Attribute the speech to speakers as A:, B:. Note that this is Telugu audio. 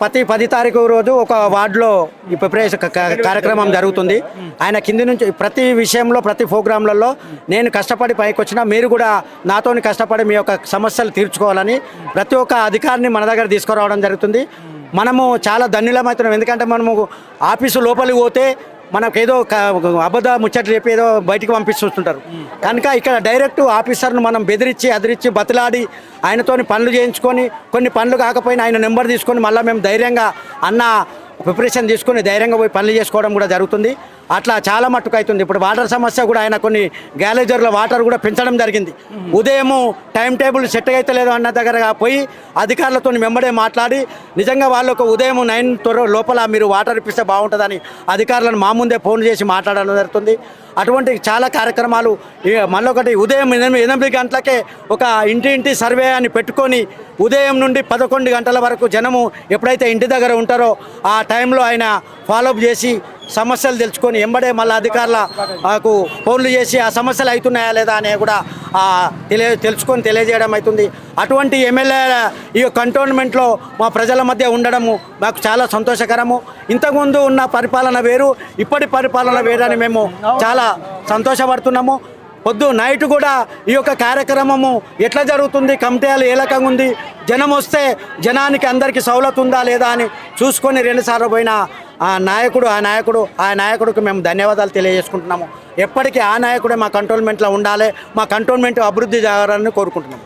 A: ప్రతి పది తారీఖు రోజు ఒక వార్డులో ఈ ప్రిపరేషన్ క- కార్యక్రమం జరుగుతుంది. ఆయన కింది నుంచి ప్రతి విషయంలో ప్రతి ప్రోగ్రాంలలో నేను కష్టపడి పైకి వచ్చినా మీరు కూడా నాతోని కష్టపడి మీ యొక్క సమస్యలు తీర్చుకోవాలని ప్రతి ఒక్క అధికారిని మన దగ్గర తీసుకురావడం జరుగుతుంది. మనము చాలా ధన్యులమవుతున్నాం ఎందుకంటే మనము ఆఫీసు లోపలికి పోతే మనకేదో క- అబద్ధ ముచ్చట్లు చెప్పి ఏదో బయటికి పంపిస్తుంటారు కనుక ఇక్కడ డైరెక్ట్ ఆఫీసర్ను మనం బెదిరించి అదిరించి బతిలాడి ఆయనతోని పనులు చేయించుకొని కొన్ని పనులు కాకపోయినా ఆయన నెంబర్ తీసుకొని మళ్ళీ మేము ధైర్యంగా అన్న ప్రిపరేషన్ తీసుకొని ధైర్యంగా పోయి పనులు చేసుకోవడం కూడా జరుగుతుంది. అట్లా చాలా మట్టుకు అవుతుంది ఇప్పుడు వాటర్ సమస్య కూడా ఆయన కొన్ని గ్యాలేజర్ల వాటర్ కూడా పెంచడం జరిగింది. ఉదయము టైం టేబుల్ సెట్ అయితే లేదు అన్న దగ్గర పోయి అధికారులతో వెంబడే మాట్లాడి నిజంగా వాళ్ళకు ఉదయం నైన్ త్వర లోపల మీరు వాటర్ ఇప్పిస్తే బాగుంటుందని అధికారులను మా ముందే ఫోన్ చేసి మాట్లాడడం జరుగుతుంది. అటువంటి చాలా కార్యక్రమాలు మళ్ళొకటి ఉదయం ఎనిమిది ఎనిమిది గంటలకే ఒక ఇంటి ఇంటి సర్వే అని పెట్టుకొని ఉదయం నుండి పదకొండు గంటల వరకు జనము ఎప్పుడైతే ఇంటి దగ్గర ఉంటారో ఆ టైంలో ఆయన ఫాలోఅప్ చేసి సమస్యలు తెలుసుకొని ఎంబడే మళ్ళీ అధికారులకు ఫోన్లు చేసి ఆ సమస్యలు అవుతున్నాయా లేదా అనే కూడా తెలియ తెలుసుకొని తెలియజేయడం అవుతుంది. అటువంటి ఎమ్మెల్యే ఈ కంటోన్మెంట్లో మా ప్రజల మధ్య ఉండడము మాకు చాలా సంతోషకరము. ఇంతకుముందు ఉన్న పరిపాలన వేరు ఇప్పటి పరిపాలన వేరు అని మేము చాలా సంతోషపడుతున్నాము. పొద్దు నైట్ కూడా ఈ యొక్క కార్యక్రమము ఎట్లా జరుగుతుంది? కమిటీలు ఏ రకంగా ఉంది? జనం వస్తే జనానికి అందరికీ సౌలత్ ఉందా లేదా అని చూసుకొని రెండుసార్లు పోయిన ఆ నాయకుడు ఆ నాయకుడు ఆ నాయకుడికి మేము ధన్యవాదాలు తెలియజేసుకుంటున్నాము. ఎప్పటికీ ఆ నాయకుడే మా కంటోన్మెంట్లో ఉండాలి మా కంటోన్మెంట్ అభివృద్ధి జరగాలని కోరుకుంటున్నాము.